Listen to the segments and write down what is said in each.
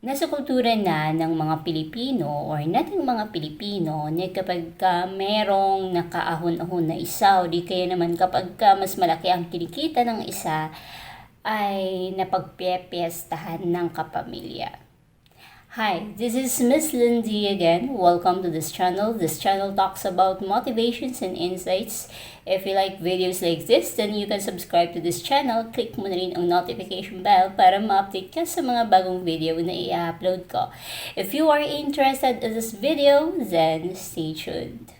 Nasa kultura na ng mga Pilipino or nating mga Pilipino na kapag ka merong nakaahon-ahon na isa o di kaya naman kapag ka mas malaki ang kinikita ng isa ay napagpipiestahan ng kapamilya. Hi, this is Miss Lindy again. Welcome to this channel. This channel talks about motivations and insights. If you like videos like this, then you can subscribe to this channel. Click mo na rin ang notification bell para ma-update ka sa mga bagong video na i-upload ko. If you are interested in this video, then stay tuned.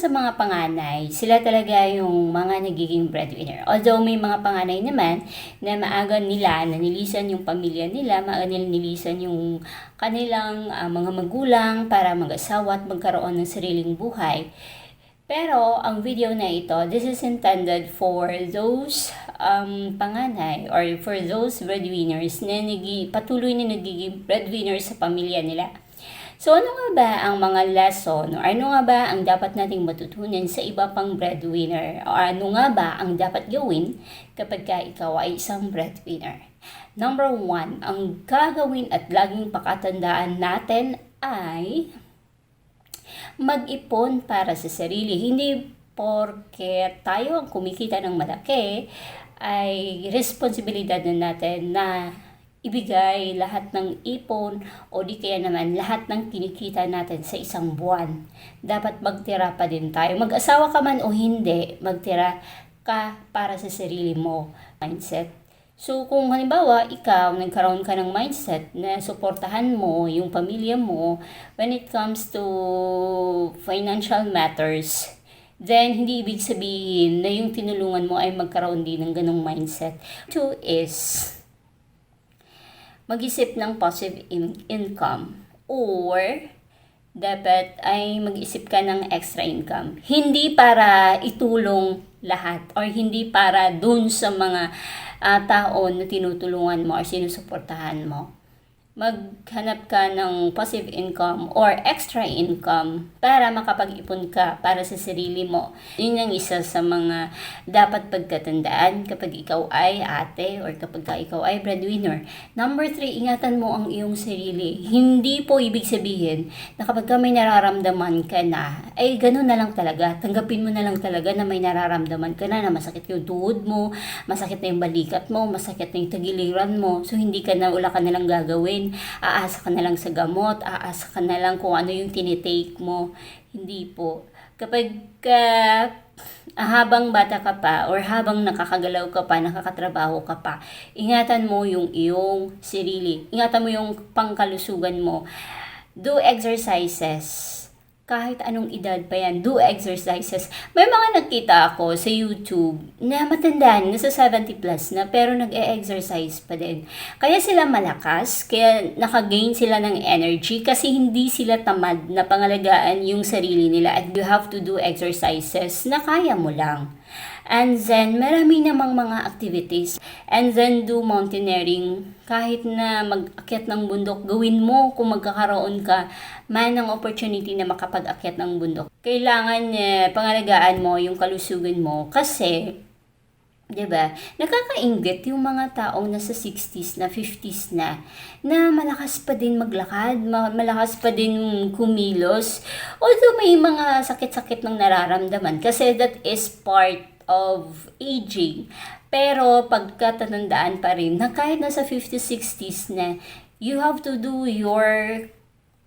Sa mga panganay, sila talaga yung mga nagiging breadwinner. Although may mga panganay naman na maaga nila nanilisan yung pamilya nila, maaga nila nilisan yung kanilang ah, mga magulang para mag-asawa at magkaroon ng sariling buhay. Pero ang video na ito, this is intended for those um, panganay or for those breadwinners na nagi, patuloy na nagiging breadwinners sa pamilya nila. So ano nga ba ang mga lesson or ano nga ba ang dapat nating matutunan sa iba pang breadwinner o ano nga ba ang dapat gawin kapag ka ikaw ay isang breadwinner? Number one, ang gagawin at laging pakatandaan natin ay mag-ipon para sa sarili. Hindi porke tayo ang kumikita ng malaki ay responsibilidad na natin na ibigay lahat ng ipon o di kaya naman lahat ng kinikita natin sa isang buwan. Dapat magtira pa din tayo. Mag-asawa ka man o hindi, magtira ka para sa sarili mo mindset. So kung halimbawa ikaw nagkaroon ka ng mindset na suportahan mo yung pamilya mo when it comes to financial matters, then hindi ibig sabihin na yung tinulungan mo ay magkaroon din ng ganong mindset. Two is mag-isip ng passive in- income or dapat ay mag-isip ka ng extra income. Hindi para itulong lahat or hindi para dun sa mga ah, tao na tinutulungan mo or sinusuportahan mo maghanap ka ng passive income or extra income para makapag-ipon ka para sa sarili mo. Yun ang isa sa mga dapat pagkatandaan kapag ikaw ay ate or kapag ka ikaw ay breadwinner. Number three, ingatan mo ang iyong sarili. Hindi po ibig sabihin na kapag ka may nararamdaman ka na, ay ganun na lang talaga. Tanggapin mo na lang talaga na may nararamdaman ka na na masakit yung tuhod mo, masakit na yung balikat mo, masakit na yung tagiliran mo. So hindi ka na, wala ka na lang gagawin aasa ka na lang sa gamot, aasa ka na lang kung ano yung tinitake mo. Hindi po. Kapag ka, habang bata ka pa or habang nakakagalaw ka pa, nakakatrabaho ka pa, ingatan mo yung iyong sarili. Ingatan mo yung pangkalusugan mo. Do exercises kahit anong edad pa yan, do exercises. May mga nakita ako sa YouTube na matandaan, nasa 70 plus na, pero nag-e-exercise pa din. Kaya sila malakas, kaya nakagain sila ng energy kasi hindi sila tamad na pangalagaan yung sarili nila at you have to do exercises na kaya mo lang. And then, marami namang mga activities. And then, do mountaineering. Kahit na mag-akyat ng bundok, gawin mo kung magkakaroon ka man ng opportunity na makapag-akyat ng bundok. Kailangan eh, pangalagaan mo yung kalusugan mo kasi 'di ba? Nakakainggit yung mga taong nasa 60s na 50s na na malakas pa din maglakad, ma- malakas pa din kumilos. Although may mga sakit-sakit ng nararamdaman kasi that is part of aging. Pero pagkatatandaan pa rin na kahit nasa 50s, 60s na, you have to do your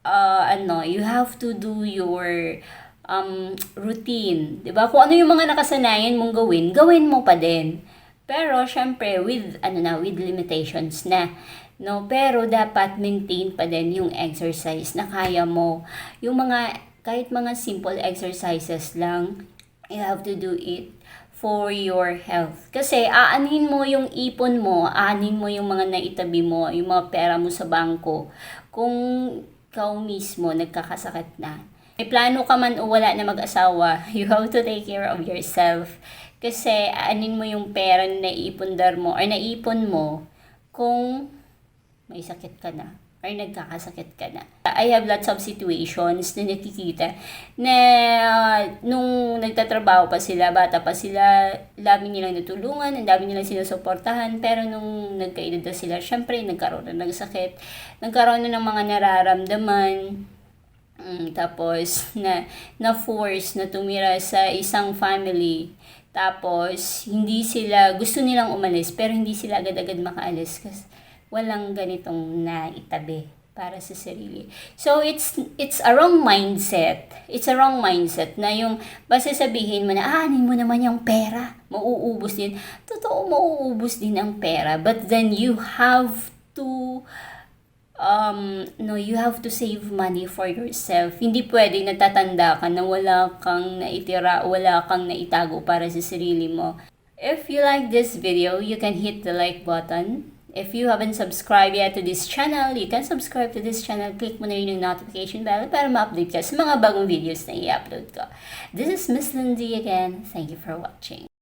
uh, ano, you have to do your um, routine. ba? Kung ano yung mga nakasanayan mong gawin, gawin mo pa din. Pero syempre with ano na, with limitations na. No, pero dapat maintain pa din yung exercise na kaya mo. Yung mga kahit mga simple exercises lang, you have to do it for your health. Kasi aanin mo yung ipon mo, aanin mo yung mga naitabi mo, yung mga pera mo sa bangko. Kung ikaw mismo nagkakasakit na. May plano ka man o wala na mag-asawa, you have to take care of yourself. Kasi aanin mo yung pera na naipundar mo or naipon mo kung may sakit ka na or nagkakasakit ka na. I have lots of situations na nakikita na nung nagtatrabaho pa sila, bata pa sila, dami nilang natulungan, ang dami nilang sinusuportahan, pero nung nagkaedad na sila, syempre nagkaroon na ng sakit, nagkaroon na ng mga nararamdaman, Mm, tapos na na force na tumira sa isang family. Tapos hindi sila gusto nilang umalis pero hindi sila agad-agad makaalis kasi walang ganitong naitabi para sa sarili. So it's it's a wrong mindset. It's a wrong mindset na yung basta sabihin mo na ah, anin mo naman yung pera, mauubos din. Totoo mauubos din ang pera, but then you have to um, no, you have to save money for yourself. Hindi pwede natatanda ka na wala kang naitira, wala kang naitago para sa sarili mo. If you like this video, you can hit the like button. If you haven't subscribed yet to this channel, you can subscribe to this channel. Click mo na rin yung notification bell para ma-update ka sa mga bagong videos na i-upload ko. This is Miss Lindsay again. Thank you for watching.